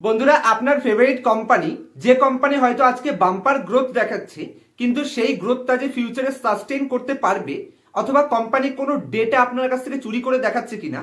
বন্ধুরা, আপনার favourite company যে কোম্পানি হয়তো আজকে বাম্পার গ্রোথ দেখাচ্ছে, কিন্তু সেই গ্রোথটা যে ফিউচারে সাস্টেন করতে পারবে, অথবা কোম্পানি কোনো ডেটা আপনার কাছ থেকে চুরি করে দেখাচ্ছে কিনা,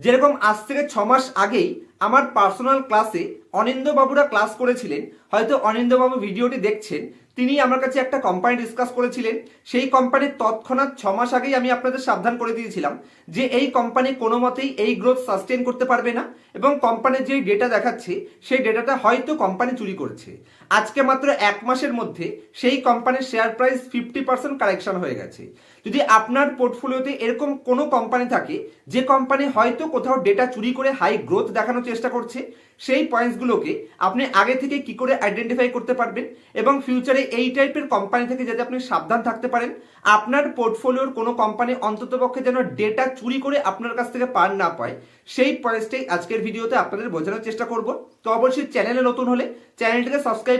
যেরকম আজ থেকে ছ মাস আগেই আমার পার্সোনাল ক্লাসে অনিন্দ্যবাবুরা ক্লাস করেছিলেন। হয়তো অনিন্দ্যবাবু ভিডিওটি দেখছেন। তিনি আমার কাছে একটা কোম্পানি ডিসকাস করেছিলেন। সেই কোম্পানির তৎক্ষণাৎ ছ মাস আগেই আমি আপনাদের সাবধান করে দিয়েছিলাম যে এই কোম্পানি কোনো মতেই এই গ্রোথ সাস্টেন করতে পারবে না এবং কোম্পানির যে ডেটা দেখাচ্ছে, সেই ডেটাটা হয়তো কোম্পানি চুরি করেছে। আজকে মাত্র এক মাসের মধ্যে সেই কোম্পানির share price fifty percent correction হয়ে গেছে। যদি আপনার পোর্টফোলিওতে এরকম কোনো কোম্পানি থাকে, যে কোম্পানি হয়তো কোথাও ডেটা চুরি করে হাই গ্রোথ দেখানোর চেষ্টা করছে, সেই পয়েন্টসগুলোকে আপনি আগে থেকে কি করে আইডেন্টিফাই করতে পারবেন এবং ফিউচারে এই টাইপের কোম্পানি থেকে যাতে আপনি সাবধান থাকতে পারেন, আপনার পোর্টফোলিওর কোনো কোম্পানি অন্ততপক্ষে যেন ডেটা চুরি করে আপনার কাছ থেকে পার না পায়, সেই পয়েন্টসটাই আজকের ভিডিওতে আপনাদের বোঝানোর চেষ্টা করব। তো অবশ্যই চ্যানেলে নতুন হলে চ্যানেলটিকে সাবস্ক্রাইব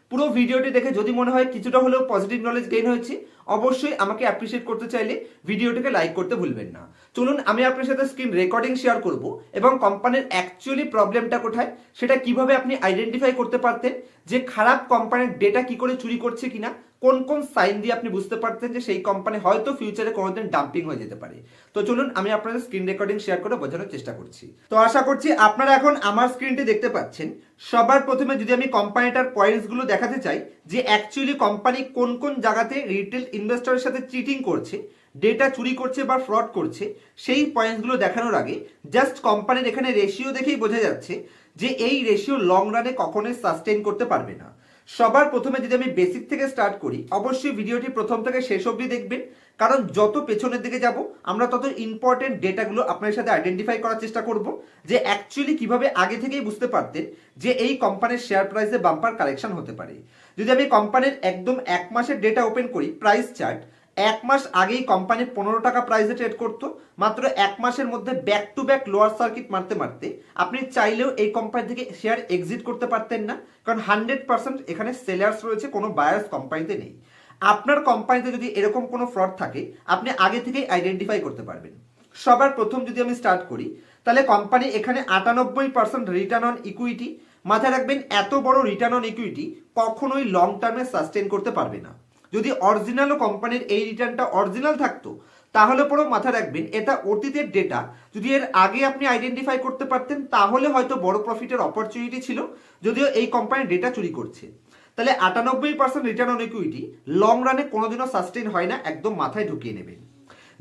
পুরো ভিডিওটি দেখে যদি মনে হয় কিছুটা হলেও পজিটিভ নলেজ গেইন হয়েছে, অবশ্যই আমাকে অ্যাপ্রিসিয়েট করতে চাইলে ভিডিওটিকে লাইক করতে ভুলবেন না। চলুন, আমি আপনার সাথে স্ক্রিন রেকর্ডিং শেয়ার করব এবং কোম্পানির অ্যাকচুয়ালি প্রবলেমটা কোথায়, সেটা কীভাবে আপনি আইডেন্টিফাই করতে পারতেন, যে খারাপ কোম্পানির ডেটা কি করে চুরি করছে কিনা, কোন কোন সাইন দিয়ে আপনি বুঝতে পারতেন যে সেই কোম্পানি হয়তো ফিউচারে কোনোদিন ডাম্পিং হয়ে যেতে পারে। তো চলুন, আমি আপনাদের স্ক্রিন রেকর্ডিং শেয়ার করে বোঝানোর চেষ্টা করছি। তো আশা করছি আপনারা এখন আমার স্ক্রিনটি দেখতে পাচ্ছেন। সবার প্রথমে যদি আমি কোম্পানিটার পয়েন্টসগুলো দেখাতে চাই যে অ্যাকচুয়ালি কোম্পানি কোন কোন জায়গাতে রিটেল ইনভেস্টরের সাথে চিটিং করছে ডেটা চুরি করছে বা ফ্রড করছে, সেই পয়েন্টসগুলো দেখানোর আগে জাস্ট কোম্পানির এখানে রেশিও দেখেই বোঝা যাচ্ছে যে এই রেশিও লং রানে কখনোই সাস্টেন করতে পারবে না। সবার প্রথমে যদি আমি বেসিক থেকে স্টার্ট করি, অবশ্যই ভিডিওটি প্রথম থেকে শেষ অবধি দেখবেন। কারণ যত পেছনের দিকে যাব, আমরা তত ইম্পর্টেন্ট ডেটাগুলো আপনার সাথে আইডেন্টিফাই করার চেষ্টা করব যে অ্যাকচুয়ালি কীভাবে আগে থেকেই বুঝতে পারতেন যে এই কোম্পানির শেয়ার প্রাইসে বাম্পার কালেকশন হতে পারে। যদি আমি কোম্পানির একদম এক মাসের ডেটা ওপেন করি প্রাইস চার্ট এক মাস আগেই কোম্পানি পনেরো টাকা প্রাইসে ট্রেড করতো, মাত্র এক মাসের মধ্যে back to back lower circuit মারতে মারতে আপনি চাইলেও এই কোম্পানি থেকে শেয়ার এক্সিট করতে পারতেন না, কারণ হান্ড্রেড পার্সেন্ট এখানে সেলার্স রয়েছে, কোনো বায়ার্স কোম্পানিতে নেই। আপনার কোম্পানিতে যদি এরকম কোনো ফ্রড থাকে, আপনি আগে থেকেই আইডেন্টিফাই করতে পারবেন। সবার প্রথম যদি আমি স্টার্ট করি, তাহলে কোম্পানি এখানে আটানব্বই পার্সেন্ট রিটার্ন অন ইকুইটি মাথায় রাখবেন, এত বড় রিটার্ন অন ইকুইটি কখনোই লং টার্মে সাস্টেন করতে পারবে না। যদি অরিজিনালও কোম্পানির এই রিটার্নটা অরিজিনাল থাকতো, তাহলে পরেও মাথায় রাখবেন, এটা অতীতের ডেটা যদি এর আগে আপনি আইডেন্টিফাই করতে পারতেন, তাহলে হয়তো বড় প্রফিটের অপরচুনিটি ছিল, যদিও এই কোম্পানির ডেটা চুরি করছে। তাহলে আটানব্বই percent return on equity long রানে কোনোদিনও সাস্টেন হয় না, একদম মাথায় ঢুকিয়ে নেবেন।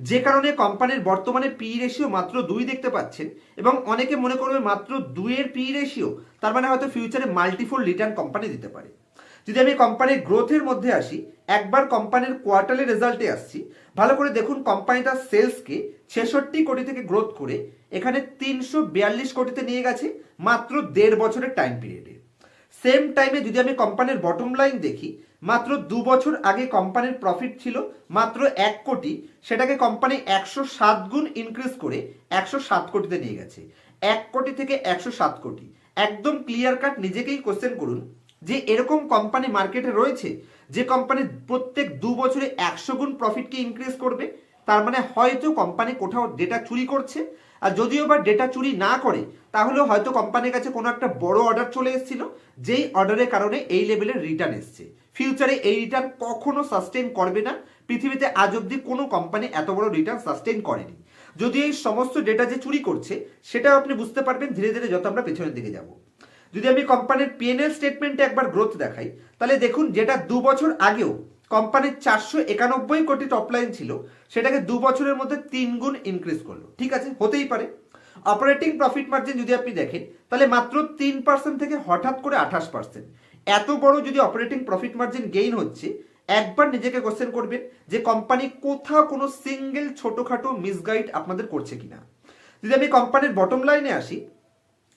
যে কারণে কোম্পানির বর্তমানে পি রেশিও মাত্র দুই দেখতে পাচ্ছেন, এবং অনেকে মনে করবে মাত্র দুইয়ের পি রেশিও তার মানে হয়তো ফিউচারে মাল্টিফোল রিটার্ন কোম্পানি দিতে পারে। যদি আমি কোম্পানির গ্রোথের মধ্যে আসি, একবার কোম্পানির কোয়ার্টারলি রেজাল্টে আসছি, ভালো করে দেখুন কোম্পানি তার সেলসকে ছেষট্টি কোটি থেকে গ্রোথ করে এখানে তিনশো বিয়াল্লিশ কোটিতে নিয়ে গেছে মাত্র দেড় বছরের টাইম পিরিয়ডে সেম টাইমে যদি আমি কোম্পানির বটম লাইন দেখি, মাত্র দু বছর আগে কোম্পানির প্রফিট ছিল মাত্র এক কোটি, সেটাকে কোম্পানি একশো সাত গুণ ইনক্রিজ করে একশো সাত কোটিতে নিয়ে গেছে। এক কোটি থেকে একশো সাত কোটি। একদম ক্লিয়ার কাট নিজেকেই কোশ্চেন করুন যে এরকম কোম্পানি মার্কেটে রয়েছে, যে কোম্পানি প্রত্যেক দু বছরে একশো গুণ প্রফিটকে ইনক্রিজ করবে, তার মানে হয়তো কোম্পানি কোথাও ডেটা চুরি করছে। আর যদিও বা ডেটা চুরি না করে, তাহলেও হয়তো কোম্পানির কাছে কোনো একটা বড় অর্ডার চলে এসেছিল, যেই অর্ডারের কারণে এই লেভেলের রিটার্ন এসছে। ফিউচারে এই রিটার্ন কখনো সাস্টেন করবে না, পৃথিবীতে আজ অব্দি কোনো কোম্পানি এত বড় রিটার্ন সাস্টেন করেনি। যদি এই সমস্ত ডেটা যে চুরি করছে, সেটাও আপনি বুঝতে পারবেন, ধীরে ধীরে যত আমরা পেছনের দিকে যাব। যদি আমি কোম্পানির পিএনএল স্টেটমেন্টে একবার গ্রোথ দেখাই, তাহলে দেখুন যেটা দু বছর আগেও কোম্পানির চারশো একানব্বই কোটি টপ লাইন ছিল, সেটাকে দু বছরের মধ্যে তিন গুণ ইনক্রিজ করল। ঠিক আছে? হতেই পারে। অপারেটিং প্রফিট মার্জিন যদি আপনি দেখেন, তাহলে মাত্র তিন পার্সেন্ট থেকে হঠাৎ করে আঠাশ পার্সেন্ট এত বড় যদি অপারেটিং প্রফিট মার্জিন গেইন হচ্ছে, একবার নিজেকে কোশ্চেন করবেন যে কোম্পানি কোথাও কোনো সিঙ্গেল ছোটোখাটো মিসগাইড আপনাদের করছে কিনা। যদি আমি কোম্পানির বটম লাইনে আসি,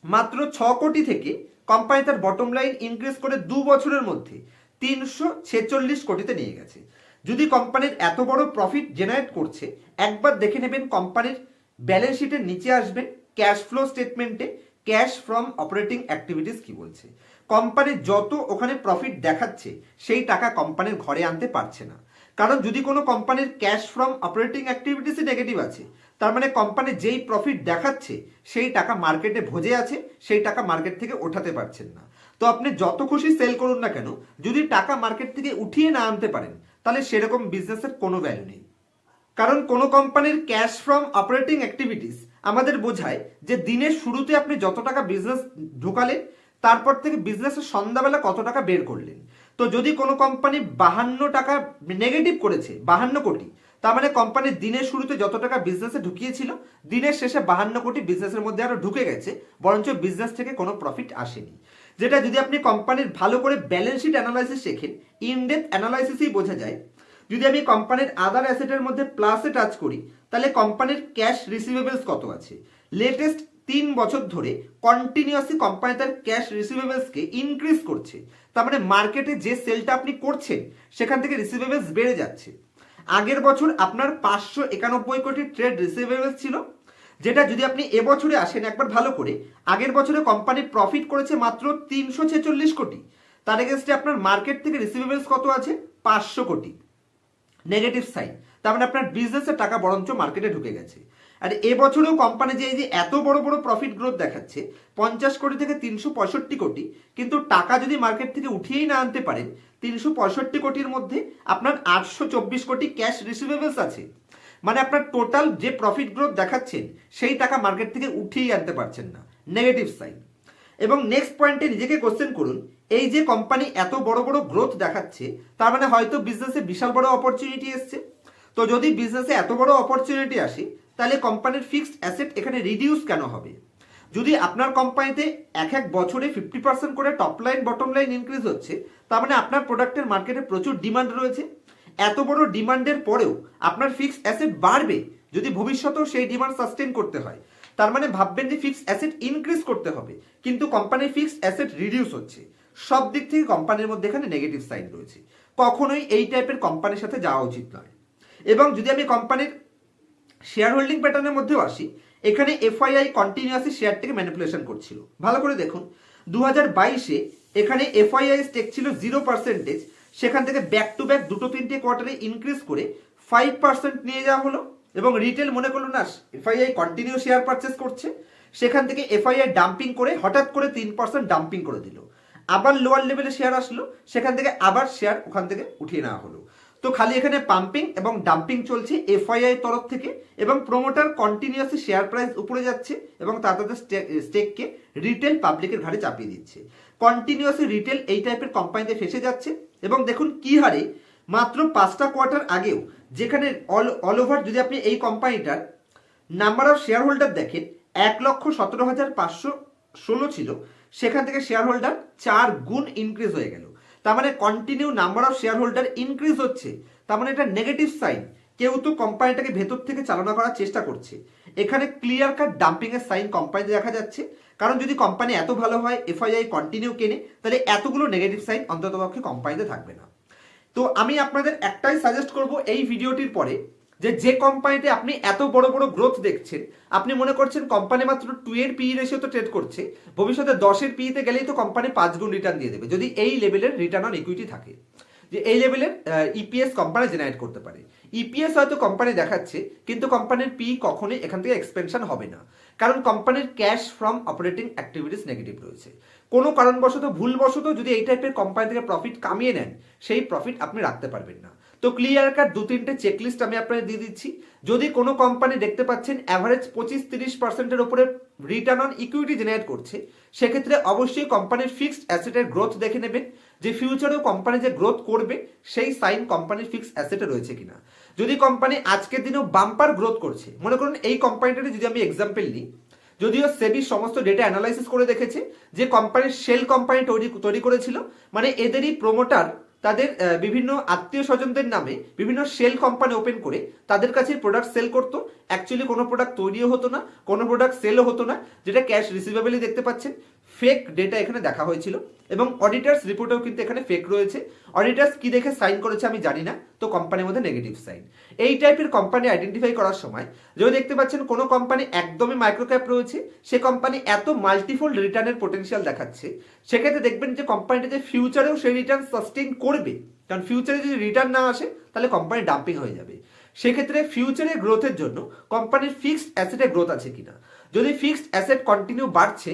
মাত্র ছ কোটি থেকে কোম্পানি তার বটম লাইন ইনক্রিজ করে দু বছরের মধ্যে তিনশো ছেচল্লিশ কোটিতে নিয়ে গেছে। যদি কোম্পানির এত বড় প্রফিট জেনারেট করছে, একবার দেখে নেবেন কোম্পানির ব্যালেন্স শিটের নিচে আসবেন ক্যাশ ফ্লো স্টেটমেন্টে ক্যাশ ফ্রম অপারেটিং অ্যাক্টিভিটিস কি বলছে। কোম্পানির যত ওখানে প্রফিট দেখাচ্ছে, সেই টাকা কোম্পানির ঘরে আনতে পারছে না। কারণ যদি কোনো কোম্পানির ক্যাশ ফ্রম অপারেটিং অ্যাক্টিভিটিসই নেগেটিভ আছে তার মানে কোম্পানি যেই প্রফিট দেখাচ্ছে, সেই টাকা মার্কেটে ভোজে আছে, সেই টাকা মার্কেট থেকে ওঠাতে পারছেন না। তো আপনি যত খুশি সেল করুন না কেন, যদি টাকা মার্কেট থেকে উঠিয়ে না আনতে পারেন, তাহলে সেরকম বিজনেসের কোনো ভ্যালু নেই। কারণ কোনো কোম্পানির ক্যাশ ফ্রম অপারেটিং অ্যাক্টিভিটিস আমাদের বোঝায় যে দিনের শুরুতে আপনি যত টাকা বিজনেস ঢোকালেন, তারপর থেকে বিজনেসের সন্ধ্যাবেলা কত টাকা বের করলেন। তো যদি কোনো কোম্পানি বাহান্ন টাকা নেগেটিভ করেছে, বাহান্ন কোটি তার মানে কোম্পানির দিনের শুরুতে যত টাকা বিজনেসে ঢুকিয়েছিল, দিনের শেষে বাহান্ন কোটি বিজনেসের মধ্যে আরও ঢুকে গেছে, বরঞ্চ বিজনেস থেকে কোনো প্রফিট আসেনি। যেটা যদি আপনি কোম্পানির ভালো করে ব্যালেন্স শিট অ্যানালাইসিস শেখেন ইনডেপথ অ্যানালাইসিসই বোঝা যায়। যদি আমি কোম্পানির আদার অ্যাসেটের মধ্যে প্লাসে টাচ করি, তাহলে কোম্পানির ক্যাশ রিসিভেবলস কত আছে? লেটেস্ট তিন বছর ধরে কন্টিনিউয়াসলি কোম্পানি তার ক্যাশ রিসিভেবলসকে ইনক্রিজ করছে। তার মানে মার্কেটে যে সেলটা আপনি করছেন, সেখান থেকে রিসিভেবলস বেড়ে যাচ্ছে। আগের বছর আপনার পাঁচশো একানব্বই কোটি ট্রেড রিসিভেবলস ছিল, যেটা যদি আপনি এবছরে আসেন, একবার ভালো করে, আগের বছরে কোম্পানি প্রফিট করেছে মাত্র তিনশো ছেচল্লিশ কোটি, তার এগেনস্টে আপনার মার্কেট থেকে রিসিভেবলস কত আছে? পাঁচশো কোটি। নেগেটিভ সাইন তার মানে আপনার বিজনেসের টাকা বরঞ্চ মার্কেটে ঢুকে গেছে। আর এবছরেও কোম্পানি যে এই যে এত বড় বড় প্রফিট গ্রোথ দেখাচ্ছে, পঞ্চাশ কোটি থেকে তিনশো পঁয়ষট্টি কোটি, কিন্তু টাকা যদি মার্কেট থেকে উঠিয়েই না আনতে পারেন তিনশো পঁয়ষট্টি কোটির মধ্যে আপনার আটশো চব্বিশ কোটি ক্যাশ রিসিভেবলস আছে। মানে আপনার টোটাল যে প্রফিট গ্রোথ দেখাচ্ছেন, সেই টাকা মার্কেট থেকে উঠিয়েই আনতে পারছেন না। নেগেটিভ সাইন এবং নেক্সট পয়েন্টে নিজেকে কোশ্চেন করুন, এই যে কোম্পানি এত বড় বড় গ্রোথ দেখাচ্ছে, তার মানে হয়তো বিজনেসে বিশাল বড় অপরচুনিটি এসছে। তো যদি বিজনেসে এত বড় অপরচুনিটি আসে, তাহলে কোম্পানির ফিক্সড অ্যাসেট এখানে রিডিউস কেন হবে? যদি আপনার কোম্পানিতে এক এক বছরে ফিফটি পার্সেন্ট করে top line bottom line increase হচ্ছে তার মানে আপনার প্রোডাক্টের মার্কেটে প্রচুর ডিমান্ড রয়েছে। এত বড় ডিমান্ডের পরেও আপনার ফিক্সড অ্যাসেট বাড়বে যদি ভবিষ্যতেও সেই ডিমান্ড সাস্টেন করতে হয়। তার মানে ভাববেন যে ফিক্সড অ্যাসেট ইনক্রিজ করতে হবে, কিন্তু কোম্পানির ফিক্সড অ্যাসেট রিডিউস হচ্ছে। সব দিক থেকে কোম্পানির মধ্যে এখানে নেগেটিভ সাইন রয়েছে। কখনোই এই টাইপের কোম্পানির সাথে যাওয়া উচিত নয়। এবং যদি আমি কোম্পানির শেয়ার হোল্ডিং প্যাটার্নের মধ্যেও আসি, এখানে এফআইআই কন্টিনিউয়াসলি শেয়ারটিকে ম্যানিপুলেশন করছিল। ভালো করে দেখুন দু হাজার বাইশে এখানে এফআইআই স্টেক ছিল জিরো পার্সেন্টেজ সেখান থেকে ব্যাক টু ব্যাক দুটো তিনটে কোয়ার্টারে ইনক্রিজ করে ফাইভ পার্সেন্ট নিয়ে যাওয়া হলো এবং রিটেল মনে করল না এফআইআই কন্টিনিউ শেয়ার পারচেস করছে, সেখান থেকে এফআইআই ডাম্পিং করে হঠাৎ করে তিন পার্সেন্ট ডাম্পিং করে দিল। আবার লোয়ার লেভেলে শেয়ার আসলো, সেখান থেকে আবার শেয়ার ওখান থেকে উঠিয়ে নেওয়া হলো। তো খালি এখানে পাম্পিং এবং ডাম্পিং চলছে এফআইআই তরফ থেকে এবং প্রোমোটার কন্টিনিউয়াসলি শেয়ার প্রাইস উপরে যাচ্ছে এবং তার তাদের স্টেককে রিটেল পাবলিকের ঘাড়ে চাপিয়ে দিচ্ছে। কন্টিনিউয়াসলি রিটেল এই টাইপের কোম্পানিতে ফেসে যাচ্ছে। এবং দেখুন কি হারে মাত্র পাঁচটা কোয়ার্টার আগেও যেখানে অল অল ওভার যদি আপনি এই কোম্পানিটার নাম্বার অফ শেয়ার হোল্ডার দেখেন, এক লক্ষ সতেরো হাজার পাঁচশো ষোলো ছিল, সেখান থেকে শেয়ার হোল্ডার চার গুণ ইনক্রিজ হয়ে গেল। তার মানে continue number of shareholder increase হচ্ছে। তার মানে এটা নেগেটিভ সাইন কেউ তো কোম্পানিটাকে ভেতর থেকে চালনা করার চেষ্টা করছে। এখানে ক্লিয়ার কাট ডাম্পিংয়ের সাইন কোম্পানিতে দেখা যাচ্ছে। কারণ যদি কোম্পানি এত ভালো হয় এফআইআই কন্টিনিউ কেনে, তাহলে এতগুলো নেগেটিভ সাইন অন্ততপক্ষে কোম্পানিতে থাকবে না। তো আমি আপনাদের একটাই সাজেস্ট করব এই ভিডিওটির পরে যে যে কোম্পানিতে আপনি এত বড় বড় গ্রোথ দেখছেন, আপনি মনে করছেন কোম্পানি মাত্র টু এর পি রেশিও তো ট্রেড করছে, ভবিষ্যতে দশের পিতে গেলেই তো কোম্পানি পাঁচ গুণ রিটার্ন দিয়ে দেবে। যদি এই লেভেলের রিটার্ন অন ইকুইটি থাকে, যে এই লেভেলের ইপিএস কোম্পানি জেনারেট করতে পারে। ইপিএস হয়তো কোম্পানি দেখাচ্ছে, কিন্তু কোম্পানির পি কখনোই এখান থেকে এক্সপেনশন হবে না। কারণ কোম্পানির cash from operating activities negative রয়েছে। কোনো কারণবশত, ভুলবশত যদি এই টাইপের কোম্পানি থেকে প্রফিট কামিয়ে নেন, সেই প্রফিট আপনি রাখতে পারবেন না। তো ক্লিয়ার কাট দু তিনটে চেকলিস্ট আমি আপনাদের দিয়ে দিচ্ছি। যদি কোনো কোম্পানি দেখতে পাচ্ছেন অ্যাভারেজ পঁচিশ তিরিশ পার্সেন্টের উপরে রিটার্ন অন ইকুইটি জেনারেট করছে, সেক্ষেত্রে অবশ্যই কোম্পানির ফিক্সড অ্যাসেটের গ্রোথ দেখে নেবেন। যে ফিউচারেও কোম্পানি যে গ্রোথ করবে, সেই সাইন কোম্পানির ফিক্সড অ্যাসেটে রয়েছে কিনা। যদি কোম্পানি আজকের দিনেও বাম্পার গ্রোথ করছে, মনে করুন এই কোম্পানিটার যদি আমি এক্সাম্পল নিই, যদিও সেবি সমস্ত ডেটা অ্যানালাইসিস করে দেখেছে যে কোম্পানির সেল কোম্পানি তৈরি তৈরি করেছিল মানে এদেরই প্রোমোটার তাদের বিভিন্ন আত্মীয় স্বজনদের নামে বিভিন্ন সেল কোম্পানি ওপেন করে তাদের কাছে প্রোডাক্ট সেল করতো। অ্যাকচুয়ালি কোনো প্রোডাক্ট তৈরিও হতো না, কোনো প্রোডাক্ট সেলও হতো না, যেটা ক্যাশ রিসিভেবলই দেখতে পাচ্ছেন। ফেক ডেটা এখানে দেখা হয়েছিল এবং অডিটার্স রিপোর্টেও কিন্তু এখানে ফেক রয়েছে। অডিটার্স কি দেখে সাইন করেছে আমি জানি না, তো কোম্পানির মধ্যে নেগেটিভ সাইন এই টাইপের কোম্পানি আইডেন্টিফাই করার সময়, যদি দেখতে পাচ্ছেন কোনো কোম্পানি একদমই মাইক্রোক্যাপ রয়েছে, সে কোম্পানি এত মাল্টিফোল্ড রিটার্নের পোটেনশিয়াল দেখাচ্ছে, সেক্ষেত্রে দেখবেন যে কোম্পানিটা যে ফিউচারেও সেই রিটার্ন সাস্টেইন করবে। কারণ ফিউচারে যদি রিটার্ন না আসে, তাহলে কোম্পানি ডাম্পিং হয়ে যাবে। সেক্ষেত্রে ফিউচারে গ্রোথের জন্য কোম্পানির ফিক্সড অ্যাসেটের গ্রোথ আছে কিনা। যদি ফিক্সড অ্যাসেট কন্টিনিউ বাড়ছে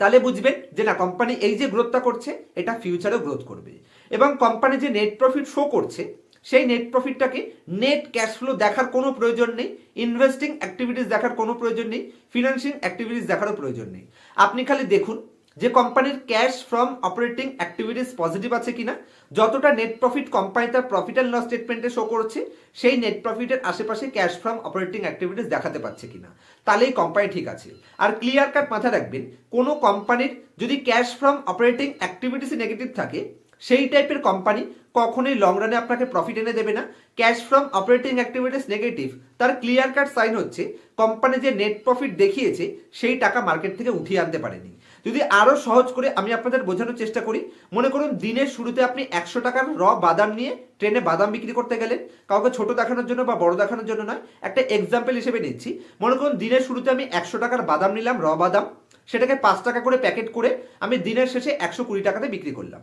তাহলে বুঝবেন যে না কোম্পানি এই যে গ্রোথটা করছে, এটা ফিউচারেও গ্রোথ করবে। এবং কোম্পানি যে নেট প্রফিট শো করছে, সেই নেট প্রফিটটাকে নেট ক্যাশ ফ্লো দেখার কোনো প্রয়োজন নেই ইনভেস্টিং অ্যাক্টিভিটিস দেখার কোনো প্রয়োজন নেই ফিনান্সিং অ্যাক্টিভিটিস দেখারও প্রয়োজন নেই। আপনি খালি দেখুন যে কোম্পানির cash from operating activities positive আছে কিনা, যতটা নেট প্রফিট কোম্পানি তার প্রফিট অ্যান্ড লস স্টেটমেন্টে শো করছে, সেই নেট প্রফিটের আশেপাশে ক্যাশ ফ্রম অপারেটিং অ্যাক্টিভিটিস দেখাতে পারছে কিনা, তাহলেই কোম্পানি ঠিক আছে। আর ক্লিয়ার কাট মাথায় রাখবেন, কোনো কোম্পানির যদি cash from operating activities negative থাকে, সেই টাইপের কোম্পানি কখনোই লং রানে আপনাকে প্রফিট এনে দেবে না। Cash from operating activities negative তার ক্লিয়ার কাট সাইন হচ্ছে কোম্পানি যে নেট প্রফিট দেখিয়েছে, সেই টাকা মার্কেট থেকে উঠিয়ে আনতে পারেনি। যদি আরও সহজ করে আমি আপনাদের বোঝানোর চেষ্টা করি, মনে করুন দিনের শুরুতে আপনি একশো টাকার র বাদাম নিয়ে ট্রেনে বাদাম বিক্রি করতে গেলেন, কাউকে ছোট দেখানোর জন্য বা বড় দেখানোর জন্য নয়, একটা এক্সাম্পল হিসেবে নিচ্ছি। মনে করুন দিনের শুরুতে আমি একশো টাকার বাদাম নিলাম, র বাদাম, সেটাকে পাঁচ টাকা করে প্যাকেট করে আমি দিনের শেষে একশো কুড়ি টাকাতে বিক্রি করলাম।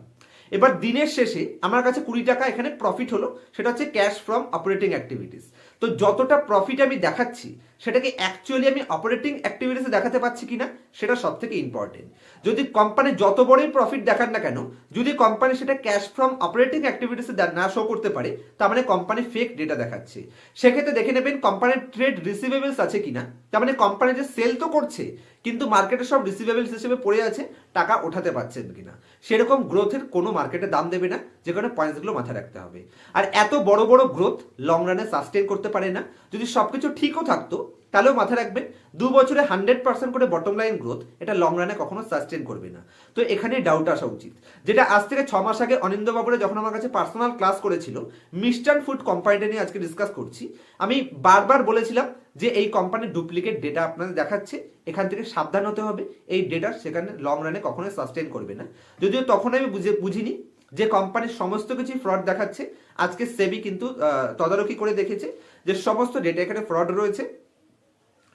এবার দিনের শেষে আমার কাছে কুড়ি টাকা এখানে প্রফিট হলো, সেটা হচ্ছে ক্যাশ ফ্রম অপারেটিং অ্যাক্টিভিটিস তো যতটা প্রফিট আমি দেখাচ্ছি সেটাকে অ্যাকচুয়ালি আমি অপারেটিং অ্যাক্টিভিটিসে দেখাতে পারছি কিনা, সেটা সব থেকে ইম্পর্টেন্ট যদি কোম্পানি যত বড়ই প্রফিট দেখান না কেন, যদি কোম্পানি সেটা ক্যাশ ফ্রম অপারেটিং অ্যাক্টিভিটিসে না শো করতে পারে, তার মানে কোম্পানি ফেক ডেটা দেখাচ্ছে। সেক্ষেত্রে দেখে নেবেন কোম্পানির ট্রেড রিসিভেবলস আছে কিনা, তার মানে কোম্পানি যে সেল তো করছে, কিন্তু মার্কেটে সব রিসিভেবলস হিসেবে পড়ে আছে, টাকা ওঠাতে পারছেন কিনা। সেরকম গ্রোথের কোনো মার্কেটে দাম দেবে না, যে কোনো পয়েন্টসগুলো মাথায় রাখতে হবে। আর এত বড় বড় গ্রোথ লং রানে সাস্টেন করতে পারে না। যদি সবকিছু ঠিকও থাকতো তাহলেও মাথায় রাখবেন দু বছরে হান্ড্রেড পার্সেন্ট করে বটম লাইন গ্রোথ এটা লং রানে কখনো সাস্টেন করবে না। তো এখানে ডাউট আসা উচিত। যেটা আজ থেকে ছ মাস আগে অনিন্দ বাবুরা যখন আমার কাছে পার্সোনাল ক্লাস করেছিল মিস্টার্ন ফুড কোম্পানিটা নিয়ে আজকে ডিসকাস করছি, আমি বারবার বলেছিলাম যে এই কোম্পানির ডুপ্লিকেট ডেটা আপনাদের দেখাচ্ছে, এখান থেকে সাবধান হতে হবে, এই ডেটা সেখানে লং রানে কখনোই সাস্টেন করবে না। যদিও তখন আমি বুঝে, বুঝিনি যে কোম্পানির সমস্ত কিছু ফ্রড দেখাচ্ছে, আজকে সেবি কিন্তু তদারকি করে দেখেছে যে সমস্ত ডেটা এখানে ফ্রড রয়েছে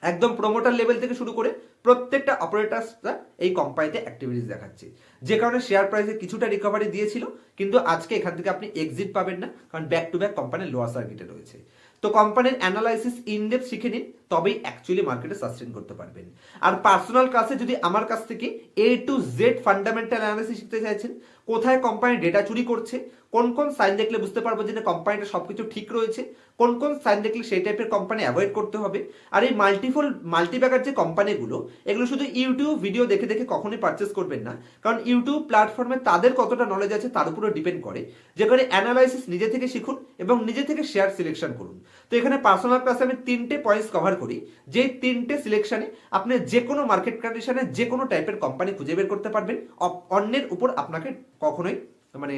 একদম প্রমোটার লেভেল থেকে শুরু করে প্রত্যেকটা অপারেটার্সরা এই কোম্পানিতে অ্যাক্টিভিটিস দেখাচ্ছে। যে কারণে শেয়ার প্রাইসে কিছুটা রিকভারি দিয়েছিল, কিন্তু আজকে এখান থেকে আপনি এক্সিট পাবেন না, কারণ ব্যাক টু ব্যাক কোম্পানির লোয়ার সার্কিটে রয়েছে। তো কোম্পানির অ্যানালাইসিস ইনডেপ শিখে নিন তবেই অ্যাকচুয়ালি মার্কেটে সাস্টেন করতে পারবেন। আর পার্সোনাল ক্লাসে যদি আমার কাছ থেকে A to Z fundamental analysis শিখতে চাইছেন, কোথায় কোম্পানি ডেটা চুরি করছে, কোন কোন সাইন দেখলে বুঝতে পারব যে কোম্পানিটা সবকিছু ঠিক রয়েছে, কোন কোন সাইন দেখলে সেই টাইপের কোম্পানি অ্যাভয়েড করতে হবে, আর এই মাল্টিফল মাল্টিব্যাগার যে কোম্পানিগুলো এগুলো শুধু ইউটিউব ভিডিও দেখে দেখে কখনোই পারচেস করবেন না। কারণ ইউটিউব প্ল্যাটফর্মে তাদের কতটা নলেজ আছে তার উপরে ডিপেন্ড করে। যেখানে অ্যানালাইসিস নিজে থেকে শিখুন এবং নিজে থেকে শেয়ার সিলেকশন করুন। তো এখানে পার্সোনাল ক্লাসে আমি তিনটে পয়েন্টস কভার করি। যে তিনটে সিলেকশনে আপনি যে কোনো মার্কেট কন্ডিশনে যে কোনো টাইপের কোম্পানি খুঁজে বের করতে পারবেন। অন্যের উপর আপনাকে কখনোই মানে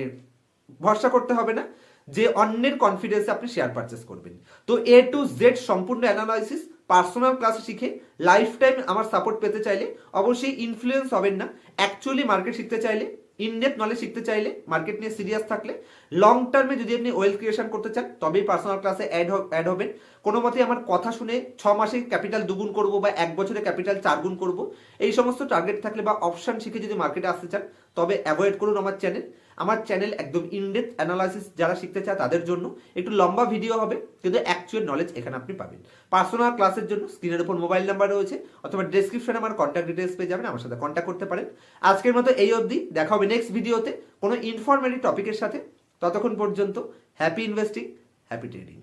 ভরসা করতে হবে না যে অন্যের কনফিডেন্সে আপনি শেয়ার পারচেস করবেন। তো এ টু জেড সম্পূর্ণ অ্যানালাইসিস পার্সোনাল ক্লাস শিখে লাইফ টাইম আমার সাপোর্ট পেতে চাইলে অবশ্যই ইনফ্লুয়েন্স হবেন না। অ্যাকচুয়ালি মার্কেট শিখতে চাইলে ইনডেপ নলেজ শিখতে চাইলে মার্কেট নিয়ে সিরিয়াস থাকলে লং টার্মে যদি আপনি ওয়েলথ ক্রিয়েশন করতে চান, তবেই পার্সোনাল ক্লাসে অ্যাড অ্যাড হবেন। কোনো মতে আমার কথা শুনে ছ মাসে ক্যাপিটাল দুগুণ করব বা এক বছরে ক্যাপিটাল চারগুণ করব, এই সমস্ত টার্গেট থাকলে বা অপশান শিখে যদি মার্কেটে আসতে চান, তবে অ্যাভয়েড করুন আমার চ্যানেল আমার চ্যানেল একদম ইনডেপ অ্যানালাইসিস যারা শিখতে চায় তাদের জন্য একটু লম্বা ভিডিও হবে, কিন্তু অ্যাকচুয়াল নলেজ এখানে আপনি পাবেন। পার্সোনাল ক্লাসের জন্য স্ক্রিনের উপর মোবাইল নাম্বার রয়েছে, অথবা ডেসক্রিপশনে আমার কন্ট্যাক্ট ডিটেলস পেয়ে যাবেন, আমার সাথে কন্ট্যাক্ট করতে পারেন। আজকের মতো এই অবধি, দেখা হবে নেক্সট ভিডিওতে কোনো ইনফরমেটিভ টপিকের সাথে। ততক্ষণ পর্যন্ত হ্যাপি ইনভেস্টিং হ্যাপি ট্রেডিং